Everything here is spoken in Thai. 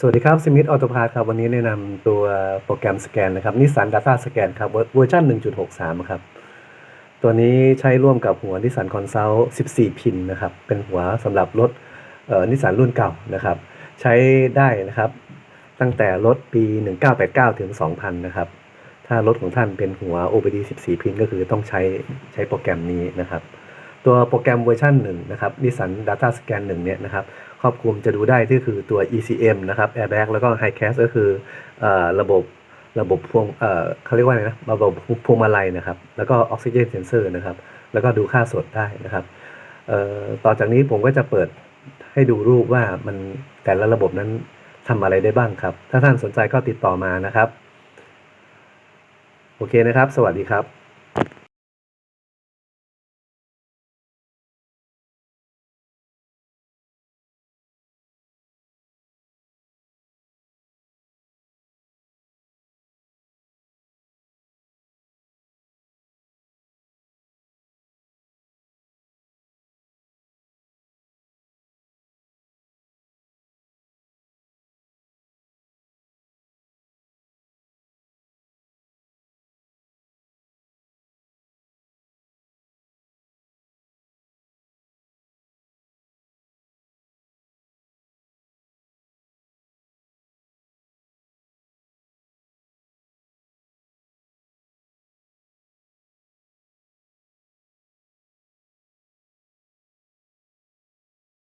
สวัสดีครับสมิธออโตพาร์ครับ วันนี้แนะนำตัวโปรแกรมสแกนนะครับนิสสัน Data Scan ครับเวอร์ชัน1.63 ครับ ตัวนี้ใช้ร่วมกับหัวนิสสันคอนซัล14 พินนะครับ เป็นหัวสำหรับรถนิสสันรุ่นเก่านะครับ ใช้ได้นะครับ ตั้งแต่รถปี 1989 ถึง 2000 นะครับ ถ้ารถของท่านเป็นหัว OBD 14 พินก็คือต้องใช้ใช้โปรแกรมนี้นะครับ ตัวโปรแกรมเวอร์ชัน1นะครับ Nissan Data Scan 1เนี่ยนะครับ ครอบคลุมจะดูได้ที่คือตัว ECM นะครับ Airbag แล้วก็ High Cast ก็คืออระบบระบบพวงเอ่อเขาเรียกว่าอะไรนะ ระบบพวงมาลัยนะครับ แล้วก็ Oxygen Sensor นะครับ แล้วก็ดูค่าสดได้นะครับเอ่อต่อจากนี้ผมก็จะเปิดให้ดูรูปว่ามันแต่ละระบบนั้นทำอะไรได้บ้างครับ ถ้าท่านสนใจก็ติดต่อมานะครับ โอเคนะครับ สวัสดีครับ